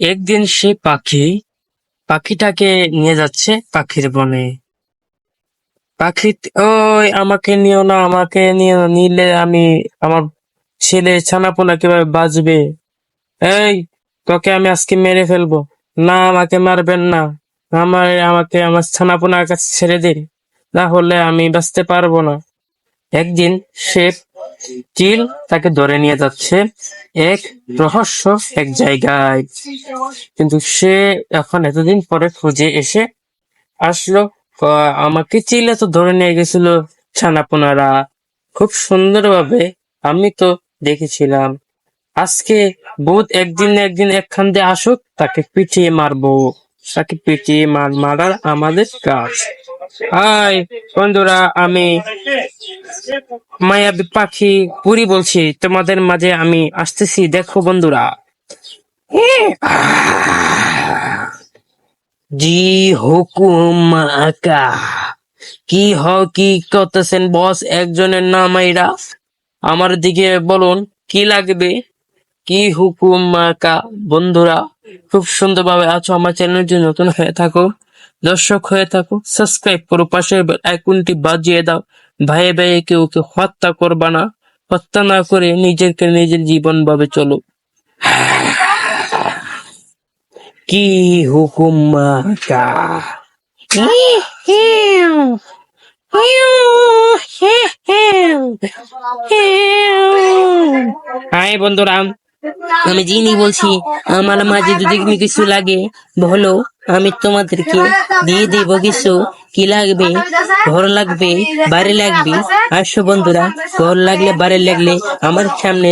একদিন সে পাখি, পাখিটাকে নিয়ে যাচ্ছে পাখির বনে। পাখি, ওই আমাকে নিও না, আমাকে নিও নিলে আমি আমার ছেলে ছানাপোনা কীভাবে বাঁচবে? এই, তোকে আমি আজকে মেরে ফেলব। না, আমাকে মারবেন না। আমার আমাকে আমার ছানাপোনার কাছে ছেড়ে দিন। না হলে আমি বাঁচতে পারব না। একদিন সে চিল তাকে ধরে নিয়ে যাচ্ছে এক রহস্য এক জায়গায়। কিন্তু সে এখন এতদিন পরে খুঁজে এসে আসলো আমাকে চিলে তো ধরে নিয়ে গেছিল ছানাপোনারা। খুব সুন্দরভাবে আমি তো দেখেছিলাম। আজকে ভূত একদিন একদিন একখান দিয়ে আসুক, তাকে পিটিয়ে মারবো। তাকে পিটিয়ে মার, মারার আমাদের কাজ। হাই বন্ধুরা, আমি মায়াবী পাখি পুরি বলছি, তোমাদের মাঝে আমি আসতেছি, দেখো বন্ধুরা। জি হুকুম আকা। কি হ, কি করতেছেন বস একজনের নাম আইরা? আমার দিকে বলুন, কি লাগবে? কি হুকুম আকা? বন্ধুরা, খুব সুন্দরভাবে আছো, আমার চ্যানেল যদি নতুন হয়ে থাকো। দর্শক হয়ে থাকো সাবস্ক্রাইব করো পাশের আইকনটি বাজিয়ে দাও। ভাইয়ে ভাইয়ে কেউ কেউ হত্যা করবা না হত্যা না করে নিজেকে নিজের জীবন ভাবে চলো। কি হুকুম আকা হাই বন্ধুরা। আমি জিনি বলছি, আমার মাঝে যদি কিছু লাগে, বলো, আমি তোমাদেরকে দিয়ে দেব কিছু। কি লাগবে? ঘর লাগবে, বাড়ি লাগবে। আসো বন্ধুরা, ঘর লাগলে, বাড়ি লাগলে আমার সামনে